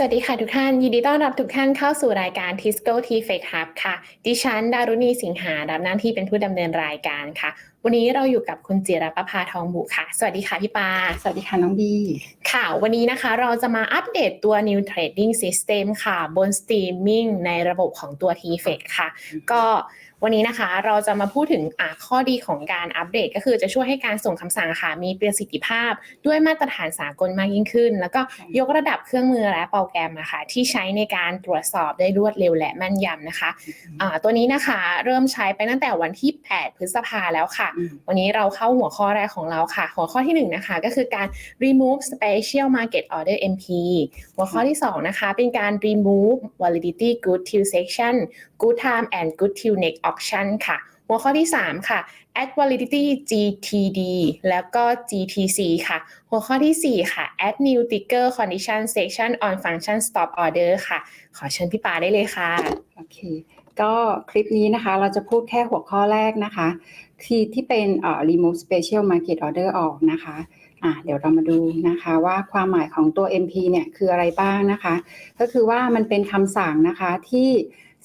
สวัสดีค่ะทุกท่าน ยินดีต้อนรับทุกท่านเข้าสู่รายการ Tisco T f a k e Hub ค่ะ ดิฉันดารุณีสิงหา รับหน้าที่เป็นผู้ดำเนินรายการค่ะวันนี้เราอยู่กับคุณจิรประภาทองบุค่ะ สวัสดีค่ะพี่ปา สวัสดีค่ะน้องบีค่ะ วันนี้นะคะเราจะมาอัปเดตตัว New Trading System ค่ะ บน Streaming ในระบบของตัว t f a k ค่ะ ก็วันนี้นะคะเราจะมาพูดถึงอ่าข้อดีของการอัปเดต ก็คือจะช่วยให้การส่งคำสั่งค่ะมีประสิทธิภาพด้วยมาตรฐานสากลมากยิ่งขึ้น แล้วก็ยกระดับเครื่องมือและโปรแกรมนะคะที่ใช้ในการตรวจสอบได้รวดเร็วและแม่นยำนะคะอ่าตัวนี้นะคะเริ่มใช้ไปตั้งแต่วันที่ 8 พฤษภาแล้วค่ะอืมวันนี้เราเข้าหัวข้อแรกของเราค่ะ หัวข้อที่1นงนะคะก็คือการ remove special market order MP หัวข้อที่2นะคะเป็นการ remove validity good till section good time and good till next auction ค่ะ หัวข้อที่ 3 ค่ะ add validity GTD แล้วก็ GTC ค่ะ หัวข้อทีสี่4 ค่ะ add new trigger condition section on function stop order ค่ะ ขอเชิญพี่ปาได้เลยค่ะ โอเค ก็คลิปนี้นะคะเราจะพูดแค่หัวข้อแรกนะคะ ที่ที่เป็นเอ่อ remove special market order ออกนะคะอะเดี๋ยวเรามาดูนะคะว่าความหมายของตัว MP เนี่ยคืออะไรบ้างนะคะ ก็คือว่ามันเป็นคำสั่งนะคะที่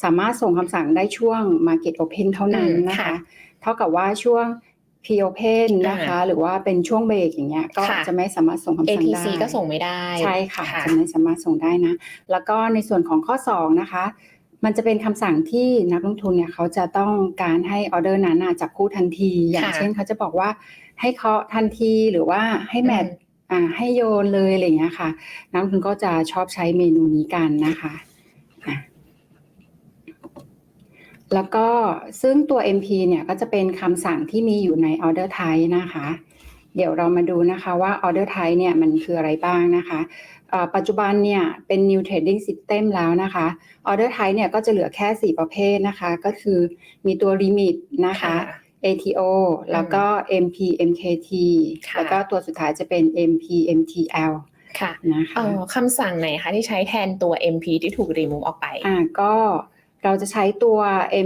สามารถส่งคำสั่งได้ช่วง market open เท่านั้นนะอืมคะค่ะเท่ากับว่าช่วง pre open นะคะ หรือว่าเป็นช่วงเบรกอย่างเงี้ยก็ค่ะจะไม่สามารถส่งคำสั่งได้ ATC ก็ส่งไม่ได้ ใช่ค่ะ จะไม่สามารถส่งได้นะ แล้วก็ในส่วนของข้อ 2 นะคะ มันจะเป็นคำสั่งที่นักลงทุนเนี่ยเขาจะต้องการให้ออเดอร์นั้นน่ะจับคู่ทันที อย่างค่ะเช่นเขาจะบอกว่าให้เคาะทันทีหรือว่าให้แมทอ่าให้โยนเลยอะไรอย่างเงี้ยค่ะ นักลงทุนก็จะชอบใช้เมนูนี้กันนะคะอะแล้วก็ซึ่งตัว MP เนี่ยก็จะเป็นคำสั่งที่มีอยู่ใน order type นะคะ เดี๋ยวเรามาดูนะคะว่า order type เนี่ยมันคืออะไรบ้างนะคะเอ่อปัจจุบันเนี่ยเป็น new trading system แล้วนะคะ order type เนี่ยก็จะเหลือแค่ 4 ประเภทนะคะ ก็คือมีตัว limit นะคะ ATO แล้วก็ MP MKT ค่ะแล้วก็ตัวสุดท้ายจะเป็น MP MTL ค่ะนะคะเอ่อคำสั่งไหนคะที่ใช้แทนตัว MP ที่ถูก remove ออกไป อ่าก็ เราจะใช้ตัว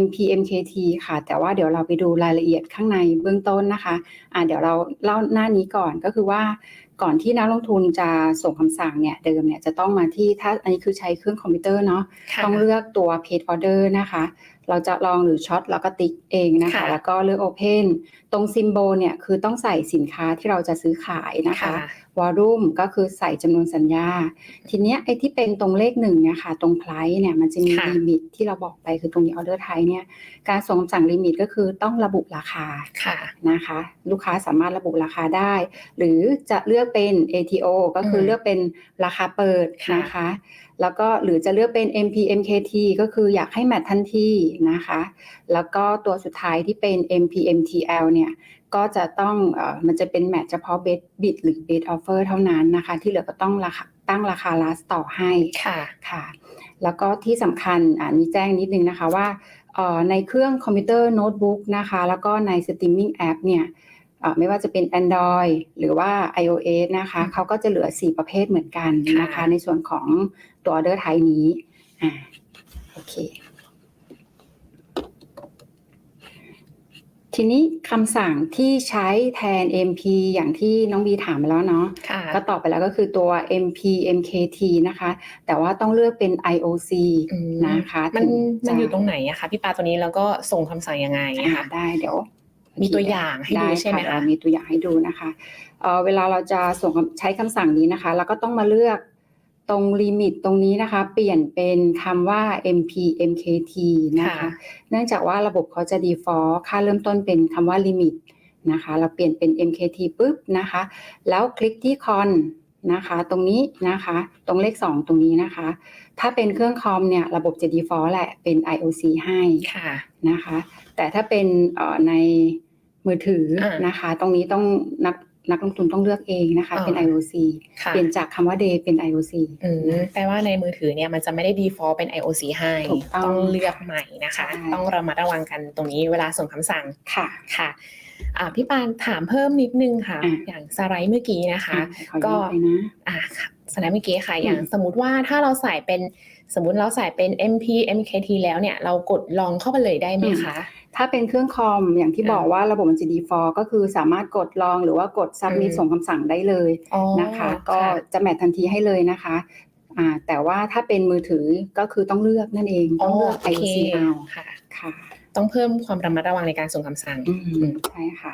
MP MKT ค่ะ แต่ว่าเดี๋ยวเราไปดูรายละเอียดข้างในเบื้องต้นนะคะอ่าเดี๋ยวเราเล่าหน้านี้ก่อนก็คือว่าก่อนที่นักลงทุนจะส่งคำสั่งเนี่ยเดิมเนี่ยจะต้องมาที่ถ้าอันนี้คือใช้เครื่องคอมพิวเตอร์เนาะค่ะต้องเลือกตัว page order นะคะ เราจะลองหรือช็อตแล้วก็ติ๊กเองนะคะค่ะแล้วก็เลือก open ตรง symbol เนี่ยคือต้องใส่สินค้าที่เราจะซื้อขายนะคะค่ะวอลลุ่มก็คือใส่จำนวนสัญญา ทีเนี้ยไอ้ที่เป็นตรงเลขหนึ่งเนี่ยค่ะ ตรง price เนี่ยมันจะมีค่ะลิมิตที่เราบอกไปคือตรงนี้ order type เนี่ย การส่งคำสั่งลิมิตก็คือต้องระบุราคาค่ะนะคะ ลูกค้าสามารถระบุราคาได้ หรือจะเลือกเป็น ATO ก็คืออมเลือกเป็นราคาเปิดค่ะนะคะ แล้วก็หรือจะเลือกเป็น MP MKT ก็คืออยากให้แมททันทีนะคะ แล้วก็ตัวสุดท้ายที่เป็น MP MTL เนี่ยก็จะต้องเอ่อมันจะเป็นแมทเฉพาะ bid bid หรือ bid offer เท่านั้นนะคะ ที่เหลือก็ต้องราคาตั้งราคา last ต่อให้ค่ะค่ะ แล้วก็ที่สำคัญอ่านี้แจ้งนิดนึงนะคะว่าเอ่อในเครื่องคอมพิวเตอร์โน้ตบุ๊กนะคะ แล้วก็ในสตรีมมิ่งแอปเนี่ยเอ่อไม่ว่าจะเป็น Android หรือว่า iOS นะคะอืมเขาก็จะเหลือ 4 ประเภทเหมือนกันนะคะค่ะในส่วนของ ตัว order type นี้อ่าโอเค ทีนี้คำสั่งที่ใช้แทน MP อย่างที่น้องบีถามมาแล้วเนาะค่ะก็ตอบไปแล้วก็คือตัว MP MKT นะคะ แต่ว่าต้องเลือกเป็น IOC อืมนะคะ มันถึมันอยู่จะตรงไหนอะคะพี่ปาตัวนี้แล้วก็ส่งคำสั่งยังไงอ่าอะคะได้เดี๋ยวมีตัวอย่างให้ดูได้ใช่ไหมค่ะคะเรามีตัวอย่างให้ดูนะคะเอ่อเวลาเราจะส่งคำใช้คำสั่งนี้นะคะ เราก็ต้องมาเลือก ตรงลิมิตตรงนี้นะคะ เปลี่ยนเป็นคำว่า MP MKT นะคะ ค่ะ เนื่องจากว่าระบบเขาจะ default ค่าเริ่มต้นเป็นคำว่าลิมิตนะคะ เราเปลี่ยนเป็น MKT ปุ๊บนะคะ แล้วคลิกที่คอนนะคะ ตรงนี้นะคะ ตรงเลข 2 ตรงนี้นะคะ ถ้าเป็นเครื่องคอมเนี่ยระบบจะ default แหละเป็น IOC ให้ ค่ะ นะคะแต่ถ้าเป็นเอ่อในมือถืออ่านนะคะ ตรงนี้ต้องนัก นักลงทุนต้องเลือกเองนะคะอ่าเป็น IOC ค่ะเปลี่ยนจากคำว่า day เป็น IOC อืมแปลว่าในมือถือเนี่ยมันจะไม่ได้ default เป็น IOC ให้ถูกต้องต้องเลือกใหม่นะคะใช่ต้องระมัดระวังกันตรงนี้เวลาส่งคำสั่งค่ะค่ะอ่าพี่ปานถามเพิ่มนิดนึงค่ะอะอย่างสไลด์เมื่อกี้นะคะอะขอก็ย้อน ไปนะอ่าค่ะสไลด์เมื่อกี้ค่ะอืมอย่างสมมติว่าถ้าเราใส่เป็นสมมติเราใส่เป็น MP MKT แล้วเนี่ยเรากดลองเข้าไปเลยได้ไหมคะ ถ้าเป็นเครื่องคอมอย่างที่อ่าบอกว่าระบบมันจะ default ก็คือสามารถกดลองหรือว่ากด submit อืมส่งคำสั่งได้เลยอ๋อนะคะ ก็ค่ะจะแมททันทีให้เลยนะคะอ่าแต่ว่าถ้าเป็นมือถือก็คือต้องเลือกนั่นเองต้องเลือกโอเค IOC เอาค่ะค่ะ ต้องเพิ่มความระมัดระวังในการส่งคำสั่งอืมใช่ค่ะ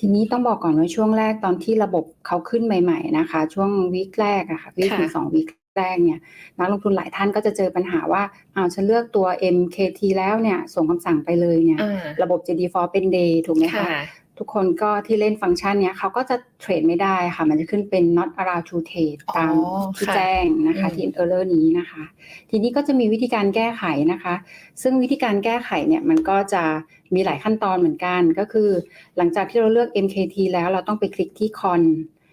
ทีนี้ต้องบอกก่อนว่าช่วงแรกตอนที่ระบบเขาขึ้นใหม่ ๆ นะคะ ช่วงวีคแรกอะค่ะวีคค่ะถึงสองวีคแรกเนี่ยนักลงทุนหลายท่านก็จะเจอปัญหาว่าอ้าวฉันเลือกตัว MKT แล้วเนี่ย ส่งคำสั่งไปเลยเนี่ยอ่าระบบจะ default เป็น day ถูกไหมคะค่ะ ทุกคนก็ที่เล่นฟังก์ชันเนี้ยเขาก็จะเทรดไม่ได้ค่ะ มันจะขึ้นเป็น not allowed to trade อ๋อตามที่ค่ะแจ้งนะคะอืมที่ error นี้นะคะ ทีนี้ก็จะมีวิธีการแก้ไขนะคะ ซึ่งวิธีการแก้ไขเนี่ยมันก็จะมีหลายขั้นตอนเหมือนกัน ก็คือหลังจากที่เราเลือก MKT แล้วเราต้องไปคลิกที่ con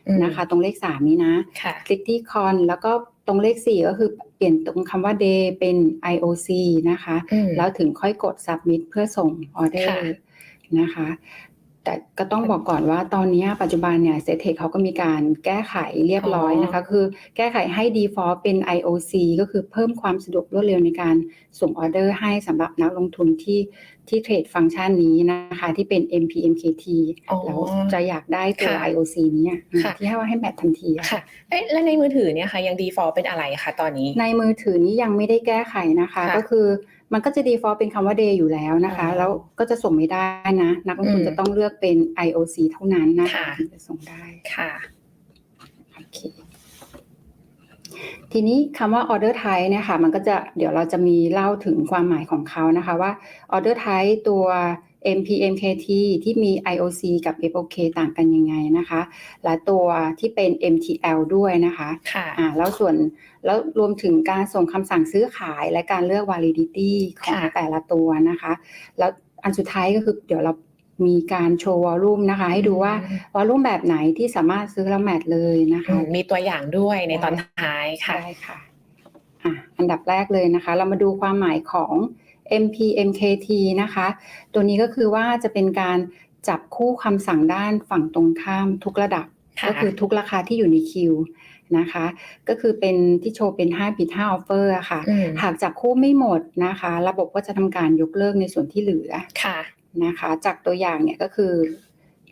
อืมนะคะ ตรงเลข 3 นี้นะค่ะคลิกที่ con แล้วก็ตรงเลข 4 ก็คือเปลี่ยนตรงคำว่า day เป็น IOC นะคะอืมแล้วถึงค่อยกด submit เพื่อส่งออเดอค่ะร์นะคะ แต่ก็ต้องบอกก่อนว่าตอนนี้ปัจจุบันเนี่ยเซตเทคเขาก็มีการแก้ไขเรียบร้อยนะคะ คือแก้ไขให้ default เป็น IOC ก็คือเพิ่มความสะดวกรวดเร็วในการส่งออเดอร์ให้สำหรับนักลงทุนที่ที่เทรดฟังก์ชันนี้นะคะ ที่เป็น MPMKT อ๋อแล้วจะอยากได้ตัวค่ะ IOC เนี้ยค่ะที่ให้ว่าให้แมททันทีอะค่ะเอ๊ะแล้วในมือถือเนี่ยค่ะยัง default เป็นอะไรคะตอนนี้ ในมือถือนี้ยังไม่ได้แก้ไขนะคะค่ะก็คือ มันก็จะ default เป็นคำว่า day อยู่แล้วนะคะอ๋อแล้วก็จะส่งไม่ได้นะ นักลงทุนอืมจะต้องเลือกเป็น IOC เท่านั้นนะคะค่ะถึงจะส่งได้ค่ะโอเคทีนี้คำว่า order type เนี่ยค่ะ มันก็จะเดี๋ยวเราจะมีเล่าถึงความหมายของเขานะคะว่า order type ตัว MPMKT ที่มี IOC กับ FOK ต่างกันยังไงนะคะ และตัวที่เป็น MTL ด้วยนะคะค่ะอ่าแล้วส่วนแล้วรวมถึงการส่งคำสั่งซื้อขายและการเลือก validity ของค่ะแต่ละตัวนะคะ แล้วอันสุดท้ายก็คือเดี๋ยวเรามีการโชว์วอลลุ่มนะคะ ให้ดูว่าวอลลุ่มแบบไหนที่สามารถซื้อแล้วแมทเลยนะอืคะมมีตัวอย่างด้วยในตอนท้ายค่ะได้ค่ะอะ อันดับแรกเลยนะคะ เรามาดูความหมายของ MPMKT นะคะ ตัวนี้ก็คือว่าจะเป็นการจับคู่คำสั่งด้านฝั่งตรงข้ามทุกระดับค่ะก็คือทุกราคาที่อยู่ในคิวนะคะ ก็คือเป็นที่โชว์เป็น5 bid 5 offer อะค่ะอืมหากจับคู่ไม่หมดนะคะ ระบบก็จะทำการยกเลิกในส่วนที่เหลือค่ะนะคะ จากตัวอย่างเนี่ยก็คือ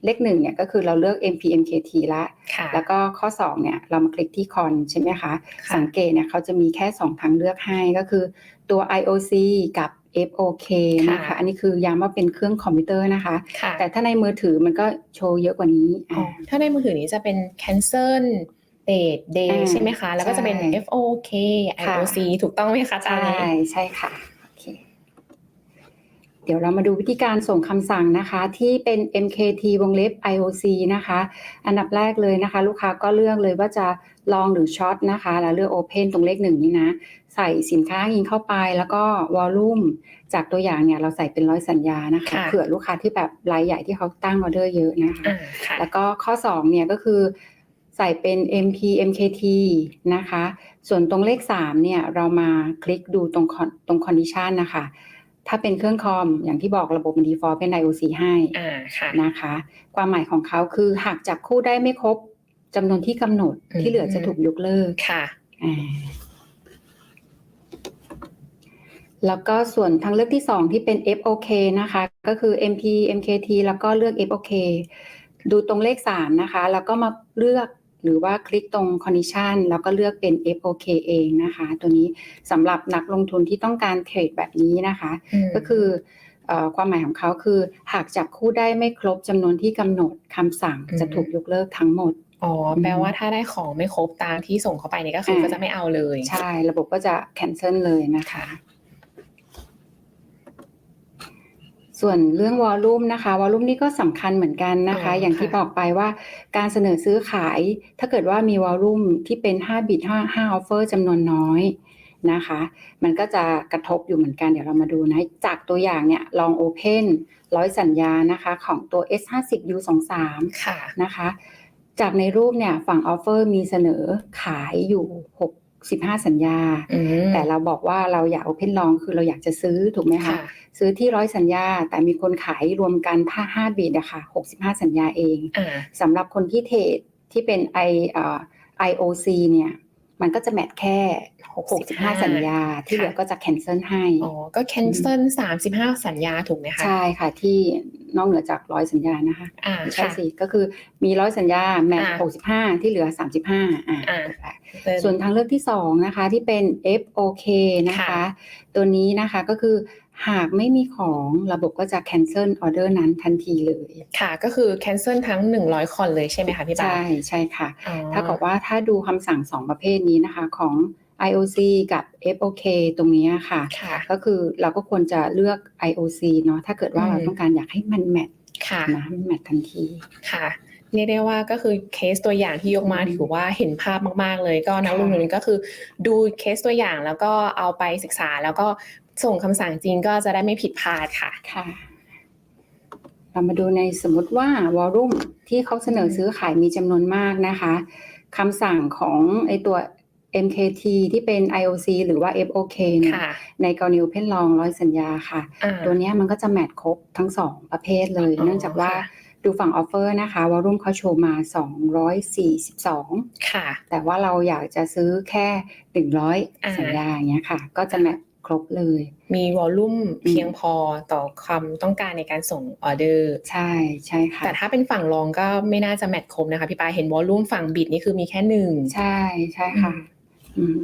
เลขหนึ่งเนี่ยก็คือเราเลือก MPMKT ละค่ะแล้วก็ข้อ2เนี่ยเรามาคลิกที่คอนใช่ไหมคะค่ะสังเกตเนี่ยเขาจะมีแค่ 2 ทางเลือกให้ก็คือตัว IOC กับ FOK นะคะค่ะอันนี้คือย้ำว่าเป็นเครื่องคอมพิวเตอร์นะคะค่ะแต่ถ้าในมือถือมันก็โชว์เยอะกว่านี้อ๋ออ่าถ้าในมือถือนี้จะเป็น cancel date day อ่าใช่ไหมคะ แล้วก็จะเป็นใช่ FOK ค่ะ IOC ถูกต้องไหมคะอาจารใช่ย์ใช่ค่ะโอเคเดี๋ยวเรามาดูวิธีการส่งคำสั่งนะคะ ที่เป็น MKT วงเล็บ IOC นะคะ อันดับแรกเลยนะคะ ลูกค้าก็เลือกเลยว่าจะลองหรือช็อตนะคะ แล้วเลือก Open ตรงเลขหนึ่งนี้นะ ใส่สินค้ายิงเข้าไปแล้วก็วอลลุ่มจากตัวอย่างเนี่ยเราใส่เป็นร้อยสัญญานะคะค่ะเผื่อลูกค้าที่แบบรายใหญ่ที่เขาตั้งออเดอร์เยอะนะคะอ่าค่ะแล้วก็ข้อ2เนี่ยก็คือใส่เป็น MP MKT นะคะ ส่วนตรงเลข 3 เนี่ย เรามาคลิกดูตรง con- ตรง condition นะคะ ถ้าเป็นเครื่องคอม อย่างที่บอกระบบมัน default เป็น IOC ให้อ่าค่ะนะคะ ความหมายของเขาคือหากจับคู่ได้ไม่ครบจำนวนที่กำหนดอืมที่เหลือจะถูกยกเลิกค่ะอ่า แล้วก็ส่วนทางเลือกที่ 2 ที่เป็น FOK นะคะ ก็คือ MP MKT แล้วก็เลือก FOK ดูตรงเลข 3 นะคะ แล้วก็มาเลือกหรือว่าคลิกตรง condition แล้วก็เลือกเป็น FOK เองนะคะ ตัวนี้สำหรับนักลงทุนที่ต้องการเทรดแบบนี้นะคะมก็คือเอ่อความหมายของเขาคือ หากจับคู่ได้ไม่ครบจำนวนที่กำหนดคำสั่งอืมจะถูกยกเลิกทั้งหมดอ๋อแปลว่าถ้าได้ของไม่ครบตามที่ส่งเข้าไปนี่ก็คือก็จะไม่เอาเลย ใช่ ระบบก็จะ cancel เลยนะคะ ส่วนเรื่องวอลลุ่มนะคะวอลลุ่มนี่ก็สำคัญเหมือนกันนะคะอ๋ออย่างที่ค่ะบอกไปว่าการเสนอซื้อขาย ถ้าเกิดว่ามีวอลลุ่มที่เป็น5บิต5 5ออฟเฟอร์จำนวนน้อยนะคะ มันก็จะกระทบอยู่เหมือนกันเดี๋ยวเรามาดูนะ จากตัวอย่างเนี่ยลอง Open ร้อยสัญญานะคะ ของตัว S50U23 ค่ะนะคะ จากในรูปเนี่ยฝั่งออฟเฟอร์มีเสนอขายอยู่ 65สัญญาอืมแต่เราบอกว่าเราอยาก Open Long คือเราอยากจะซื้อถูกไหมคะค่ะซื้อที่ร้อยสัญญา แต่มีคนขายรวมกันถ้า5บิตอะค่ะ65 สัญญาเองอ่าสำหรับคนที่เทรดที่เป็น I เอ่อ IOC เนี่ย มันก็จะแมทแค่ 65 สัญญา ที่เหลือก็จะ cancel ให้ อ๋อ ก็ cancel สามสิบห้าสัญญาถูกไหมคะ ใช่ค่ะ ที่นอกเหนือจากร้อยสัญญานะคะ อ่าไม่ใช่ค่ะสิ ก็คือมีร้อยสัญญา แมทอ่าหกสิบห้าที่เหลือสามสิบห้าอ่าอ่า ส่วนทางเลือกที่สองนะคะ ที่เป็น FOK นะคะค่ะตัวนี้นะคะก็คือ หากไม่มีของระบบก็จะ cancel order นั้นทันทีเลย ค่ะ ก็คือ cancel ทั้ง 100 คอนเลยใช่ไหมคะพี่ปาใช่ใช่ค่ะอ๋อถ้ากับว่าถ้าดูคำสั่งสองประเภทนี้นะคะของ IOC กับ FOK ตรงนี้ค่ะค่ะก็คือเราก็ควรจะเลือก IOC เนาะถ้าเกิดว่าอืมเราต้องการอยากให้มันแมทค่ะนะมันแมททันทีค่ะเรียกได้ว่าก็คือเคสตัวอย่างที่ยกมาอืมถือว่าเห็นภาพมาก ๆ เลย ก็นักลงทุนก็คือดูเคสตัวอย่างแล้วก็เอาไปศึกษาแล้วก็ ส่งคำสั่งจริงก็จะได้ไม่ผิดพลาดค่ะ ค่ะ เรามาดูในสมมติว่าวอลลุ่มที่เขาเสนอซื้อขายมีจำนวนมากนะคะคำสั่งของไอตัว MKT ที่เป็น IOC หรือว่า FOK เนี่ยค่ะในกรณี Open Long ร้อยสัญญาค่ะอ่าตัวเนี้ยมันก็จะแมทครบทั้งสองประเภทเลยอ๋อเนื่องจากว่าค่ะดูฝั่งออฟเฟอร์นะคะวอลลุ่มเขาโชว์มา 242 ค่ะ แต่ว่าเราอยากจะซื้อแค่อ่า100 สัญญาอย่างเงี้ยค่ะ ก็จะแมท ครบเลย มีวอลลุ่มเพียงพอต่อความต้องการในการส่งออเดอร์ ใช่ใช่ค่ะ แต่ถ้าเป็นฝั่งรองก็ไม่น่าจะแมทครบนะคะพี่ปาเห็นวอลลุ่มฝั่งบิดนี่คือมีแค่หนึ่งใช่ใช่ค่ะอืม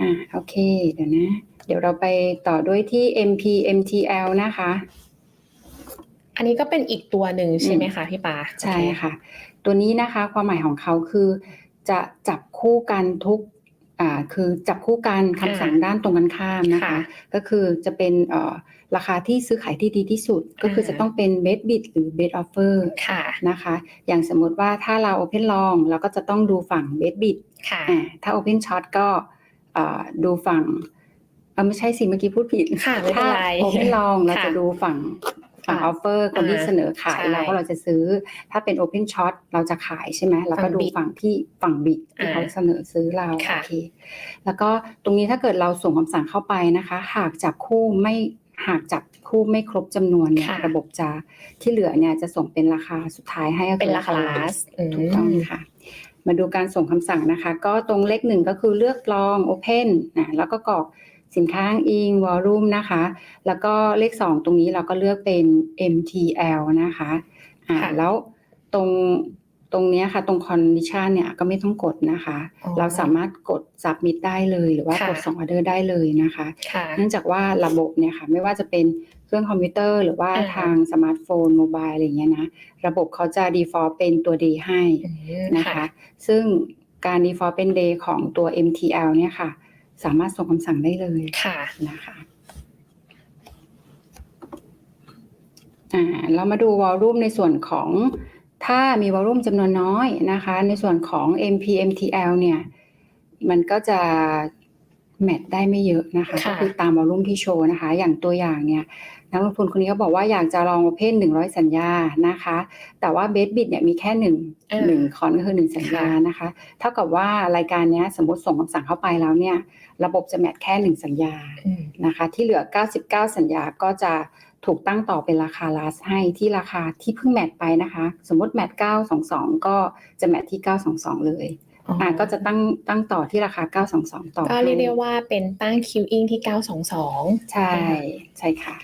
อ่าโอเค เดี๋ยวนะ เดี๋ยวเราไปต่อด้วยที่ MP MTL นะคะ อันนี้ก็เป็นอีกตัวหนึ่งใช่ไหมคะพี่ปาใช่โอเคค่ะ ตัวนี้นะคะ ความหมายของเขาคือจะจับคู่กันทุก อ่าคือจับคู่กันคำสั่งด้านตรงกันข้ามนะคะ ค่ะก็คือจะเป็นเอ่อราคาที่ซื้อขายที่ดีที่สุด ก็คือจะต้องเป็น best bid หรือ best offer ค่ะ นะคะ อย่างสมมติว่าถ้าเรา open long เราก็จะต้องดูฝั่ง best bid ค่ะ อ่าถ้า Open Shot ก็อ่าดูฝั่งเออไม่ใช่สิเมื่อกี้พูดผิด ค่ะไม่เป็นไรถ้า Open Long เราค่ะ จะดูฝั่ง ฝั่งค่ะออฟเฟอร์คนที่อ่าเสนอขายใช่เราก็เราจะซื้อ ถ้าเป็น Open Shot เราจะขายใช่ไหมเราก็ฝั่งดู bid ฝั่งที่ฝั่งบิดที่อ่าเขาเสนอซื้อเราค่ะโอเคแล้วก็ตรงนี้ถ้าเกิดเราส่งคำสั่งเข้าไปนะคะ หากจับคู่ไม่หากจับคู่ไม่ครบจำนวนเนี่ยค่ะระบบจะที่เหลือเนี่ยจะส่งเป็นราคาสุดท้ายให้ก็เป็นคือราคา last อืมถูกต้องค่ะ มาดูการส่งคำสั่งนะคะ ก็ตรงเลขหนึ่งก็คือเลือกลอง Open นะแล้วก็กรอก สินค้าอ้างอิง Volume นะคะ แล้วก็เลขสองตรงนี้เราก็เลือกเป็น MTL นะคะอ่าค่ะแล้วตรงตรงเนี้ยค่ะ ตรง Condition เนี่ยก็ไม่ต้องกดนะคะอ๋อเราสามารถกด Submit ได้เลยหรือว่าค่ะกดส่งออเดอร์ได้เลยนะคะค่ะเนื่องจากว่าระบบเนี่ยค่ะ ไม่ว่าจะเป็นเครื่องคอมพิวเตอร์ หรือว่าอ่าทางสมาร์ทโฟนโมบายอะไรอย่างเงี้ยนะ ระบบเขาจะ default เป็นตัว D ให้อืมนะคะ ซึ่งการ default เป็น day ของตัว MTL เนี่ยค่ะ สามารถส่งคำสั่งได้เลยค่ะนะคะอ่าเรามาดูวอลลุ่มในส่วนของถ้ามีวอลลุ่มจำนวนน้อยนะคะ ในส่วนของ MP MTL เนี่ย มันก็จะ แมทได้ไม่เยอะนะคะค่ะก็คือตามวอลลุ่มที่โชว์นะคะ อย่างตัวอย่างเนี่ยนักลงทุนคนนี้เขาบอกว่าอยากจะลองโอเพนหนึ่งร้อยสัญญานะคะ แต่ว่าเบสบิดเนี่ยมีแค่หนึ่งอ่าหนึ่งคอนก็คือหนึ่งสัญญาค่ะนะคะ เท่ากับว่ารายการเนี้ยสมมติส่งคำสั่งเข้าไปแล้วเนี่ย ระบบจะแมทแค่หนึ่งสัญญาอืมนะคะ ที่เหลือ 99 สัญญาก็จะถูกตั้งต่อเป็นราคา last ให้ที่ราคาที่เพิ่งแมทไปนะคะ สมมติแมท922 ก็จะแมทที่ 922 เลย อ่าก็จะตั้งตั้งต่อที่ราคา 922 ต่อก็เรียกได้ให้ว่าเป็นตั้ง queuing ที่ 922 ใช่ใช่ค่ะ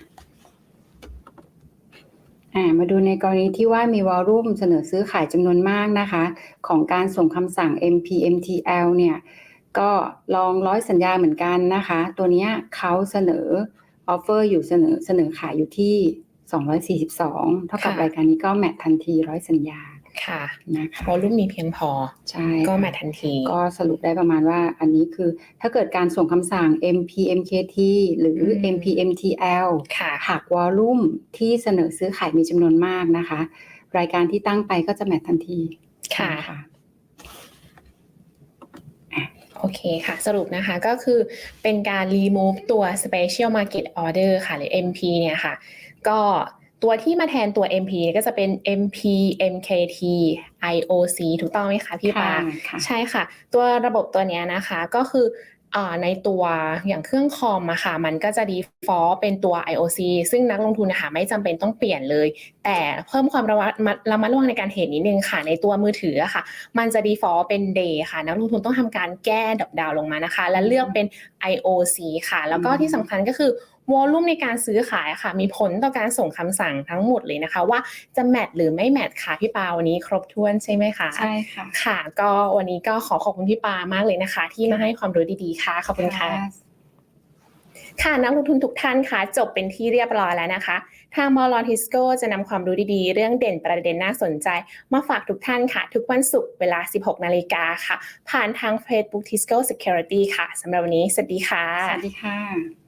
อ่ามาดูในกรณีที่ว่ามีวอลลุ่มเสนอซื้อขายจำนวนมากนะคะ ของการส่งคำสั่ง MPMTL เนี่ยก็ลองร้อยสัญญาเหมือนกันนะคะ ตัวเนี้ยเขาเสนอออฟเฟอร์อยู่เสนอเสนอขายอยู่ที่ 242 เท่ากับค่ะรายการนี้ก็แมททันทีร้อยสัญญา ค่ะนะคะวอลลุ่มมีเพียงพอใช่ก็ค่ะแมททันที ก็สรุปได้ประมาณว่าอันนี้คือถ้าเกิดการส่งคำสั่ง MPMKT หรืออืม MPMTL ค่ะหากวอลลุ่มที่เสนอซื้อขายมีจำนวนมากนะคะ รายการที่ตั้งไปก็จะแมททันทีค่ะนโอเคค่ะ สรุปนะคะก็คือเป็นการ remove ตัว special market order ค่ะ หรือ MP เนี่ยค่ะ ก็ ตัวที่มาแทนตัว MP เนี่ยก็จะเป็น MP MKT IOC ถูกต้องไหมคะพี่ปาค่ะค่ะใช่ค่ะ ตัวระบบตัวเนี้ยนะคะก็คืออ่าในตัวอย่างเครื่องคอมอะค่ะมันก็จะ default เป็นตัว IOC ซึ่งนักลงทุนนะคะไม่จำเป็นต้องเปลี่ยนเลย แต่เพิ่มความระมัดระมัดระวังในการเทรดนิดนึงค่ะ ในตัวมือถืออะค่ะ มันจะ default เป็น day ค่ะ นักลงทุนต้องทำการแก้ดรอปดาวลงมานะคะ และเลือกเป็น IOC ค่ะ แล้วก็อืมที่สำคัญก็คือ วอลลุ่มในการซื้อขายอะค่ะ มีผลต่อการส่งคำสั่งทั้งหมดเลยนะคะ ว่าจะแมทหรือไม่แมทค่ะพี่ปาวันนี้ครบถ้วนใช่ไหมคะใช่ค่ะค่ะ ก็วันนี้ก็ขอขอบคุณพี่ปามากเลยนะคะ ที่มาให้ความรู้ดีๆค่ะขอบคุณค่ะค่ะนักลงทุนทุกท่านค่ะจบเป็นที่เรียบร้อยแล้วนะคะ ทางมอลทิสโกจะนำความรู้ดีๆ เรื่องเด่นประเด็นน่าสนใจ มาฝากทุกท่านค่ะ ทุกวันศุกร์เวลา 16 นาฬิกาค่ะ ผ่านทาง Facebook Tisco Security ค่ะสำหรับวันนี้ สวัสดีค่ะ สวัสดีค่ะ